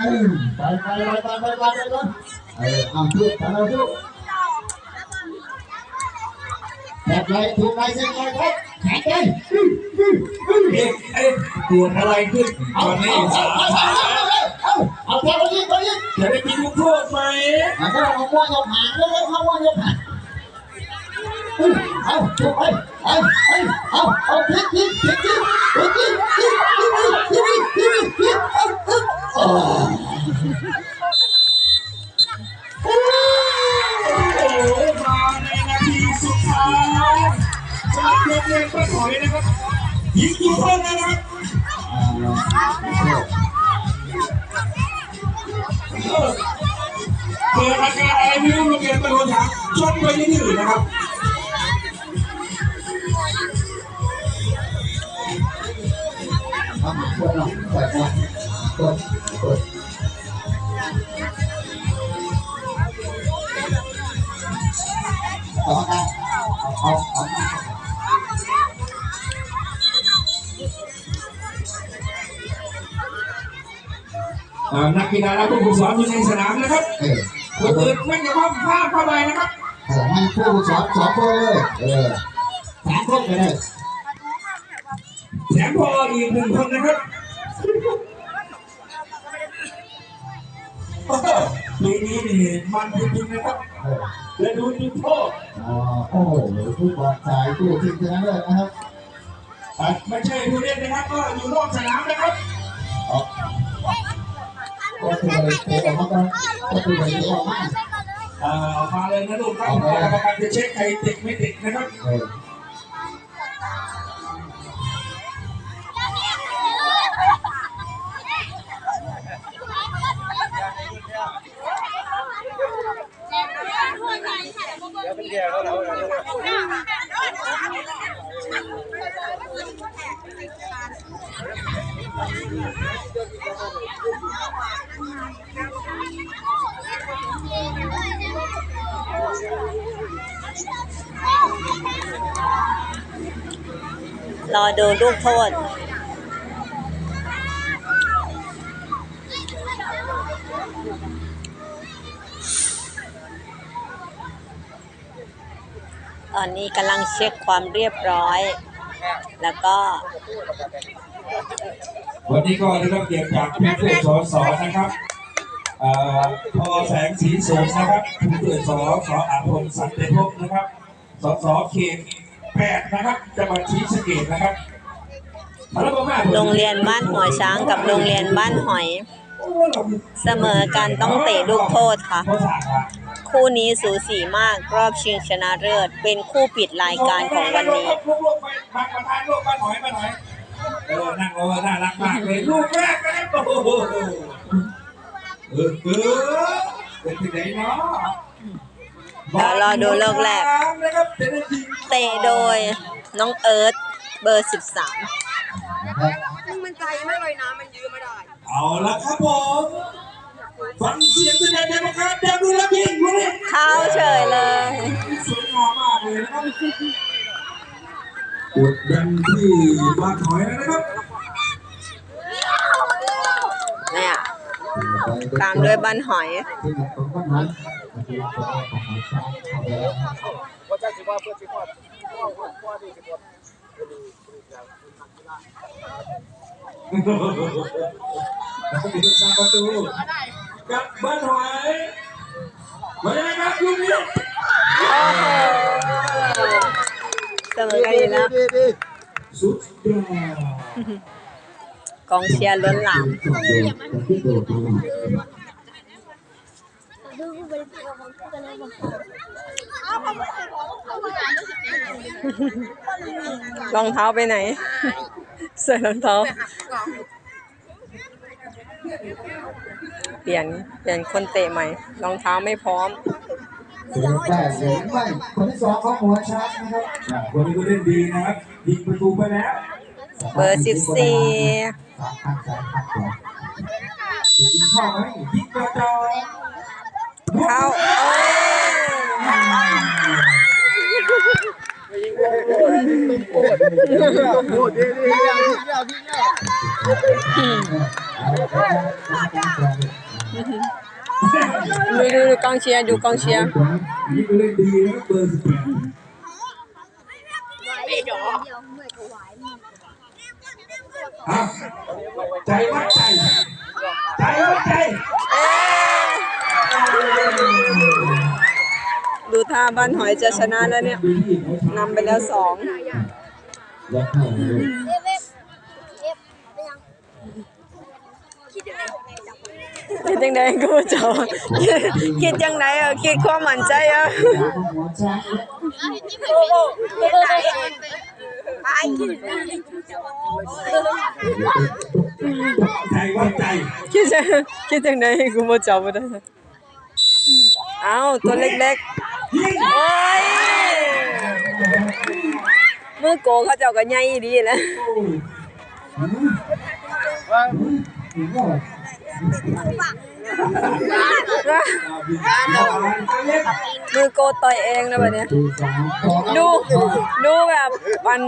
เออไปไปไปไปไปไปไปเออเอาทุกไปเอาทุกแบบไรถูกไรเส้นไรครับแข็งใจเอ๊ะเอ๊ะเกิดอะไรขึ้นเอาวันเอานี้เอาเอาเอาเอาเอาแค่คนนี้คนนี้จะได้กินลูกโทษไหมเอาเอาเอาว่ายกหางเลยเอาว่ายกหางเอาถูกไปเอาเอาเอาเอาพลิกพลิกพลิกพลิกพลิก โอ้โหมาในนาทีสุดท้ายจากโรงเรียนป้าถอยนะครับ ยิงลูกโทษนะครับเออเกิดอาการอะไรไม่รู้โรงเรียนป้าถามชนไปที่อื่นนะครับเอามาคนเราปล่อยก่อนกดกด นักกีฬาและผู้ฝึกสอนอยู่ในสนามนะครับเออคนอื่นไม่จะพ้อมผ้าเข้าไปนะครับให้ผู้สอนสอนคนเลยเออสามคนก็ได้แถมพออีกหนึ่งคนนะครับปีนี้นี่มันจริงๆนะครับและดูจุดโทษอ๋อโอ้โหผู้บอลสายผู้ทีมชนะเลิศนะครับไม่ใช่ผู้เล่นนะครับก็อยู่นอกสนามนะครับ ลยขอประกันประตูอย่างนี้ออกมาออกมาเลยนะลูกครับขอประกันจะเช็คใครติดไม่ติดนะครับ รอดูลูกโทษ ตอนนี้กำลังเช็คความเรียบร้อย แล้วก็ วันนี้ก็ได้รับเกียรติจากผู้ช่วยสอสอนะครับอพอแสงสีสูงนะครับผู้ช่วยสอสออาภรณ์สันติภพนะครับ สสเขตแปดนะครับจังหวัดศรีสะเกษนะครับโรงเรียนบ้านหัวช้างกับโรงเรียนบ้านหอย เสมอกันต้องเตะลูกโทษค่ะเขาสั่งอะคู่นี้สูสีมากรอบชิงชนะเลิศเป็นคู่ปิดรายการของวันนี้ เออนั่งโอ้น่ารักมากเลยลูกแรกนะครับโอ้โหเออเออเป็นที่ไหนเนาะเดี๋ยวรอดูเลิกแรกนะครับเป็นจริงเตะโดยน้องเอิร์ธเบอร์ 13นะครับมันไกลมากเลยนะมันยื้อไม่ได้ เอาละครับผมฟังเสียงแสดงเดโมคราตเดี๋ยวดูแล้วพี่ดูนี่เข้าเฉยเลย สวยงามมากเลยนะครับ กดดันที่วานถอยนะครับเนี่ยตามด้วยบันหอยแล้วก็มีลูกสาวประตูกับบันหอยมาเลยครับลูกนี้ เสมอกันอีกแล้วสุดยอดกองเชียร์ล้นหลามจบเลยจะที่โดดลงรองเท้าไปไหน ใส่รองเท้า เปลี่ยนเปลี่ยนคนเตะใหม่ รองเท้าไม่พร้อม เสียงได้เสียงไม่คนที่สองของหัวช้างนะครับอ่าคนนี้ก็เล่นดีนะครับยิงประตูไปแล้วเบอร์14สามข้างซ้ายข้างขวายิงเข้าไหมยิงกระจายเข้าโอ้ยเดูดูดูกองเชียร์ดูกองเชียร์นี่ก็เล่นดีนะครับเบอร์สิบแปดไม่ดอกอะใจวัดใจ ใจวัดใจ ดูท่าบ้านหอยจะชนะแล้วเนี่ยนำไปแล้วสองแล้วเข้า เลยคิดยังไงกูจะคิดยังไงอะคิดความมั่นใจอะหัวใจใจวัดใจคิดจะคิดยังไงกูมาจับไม่ได้เอ้าตัวเล็กๆโอ้ยมือโกเขาเจ้าก็ใหญ่ดีแหล้วถึงว่า มือโกต่อยเองนะแบบเนี้ยดูดูแบบบัน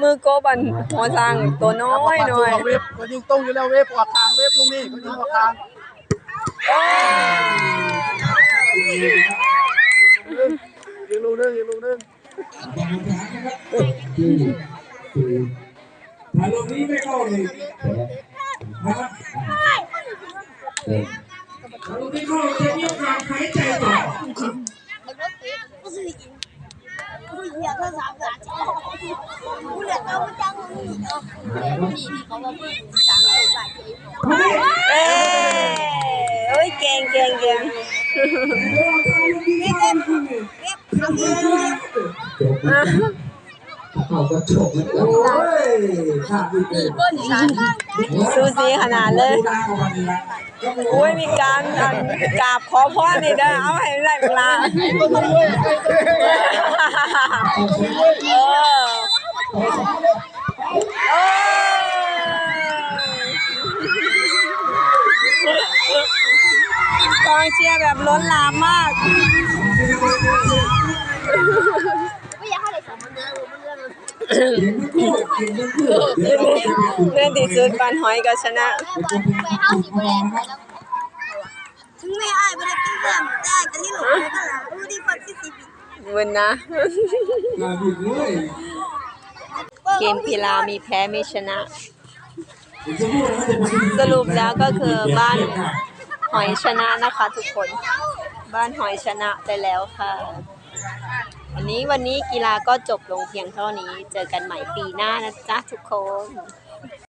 มือโกบันหัวซังตัวน้อยหน่อยเวฟก็ยิงตรงอยู่แล้วเวฟออกทางเวฟลูกนี้ก็ยิงออกทางโอ้ยยิงลูกนึงยิงลูกนึงที่คือถ้าลูกนี้ไม่เข้าเลย แผล นะครับ เต็ม ถ้าลูกนี้เข้าจะมีโอกาสหายใจต่อ เอ้ยเอ้ยเก่งเก่งเก่งจบเขาก็จบแล้วโอ้ยข้าดีเกินสูสีขนาดเลย โอ้ยมีการอันกราบขอพรนี่เด้อเอาให้ได้เวลาเออเออก องเชียร์แบบล้นหลามมากเล่นที่สุดปันหอยก็ชนะถึงไม่อายไม่ได้กินเพิ่มแต่กันที่หนูก็ละรู้ดีกว่าที่สิบเวนนะงานดีเลยเกมกีฬามีแพ้มีชนะสมมุติว่าจะเป็นสรุปแล้วก็คือบ้าน หอยชนะนะคะทุกคน บ้านหอยชนะไปแล้วค่ะ วันนี้วันนี้กีฬาก็จบลงเพียงเท่านี้ เจอกันใหม่ปีหน้านะจ๊ะทุกคน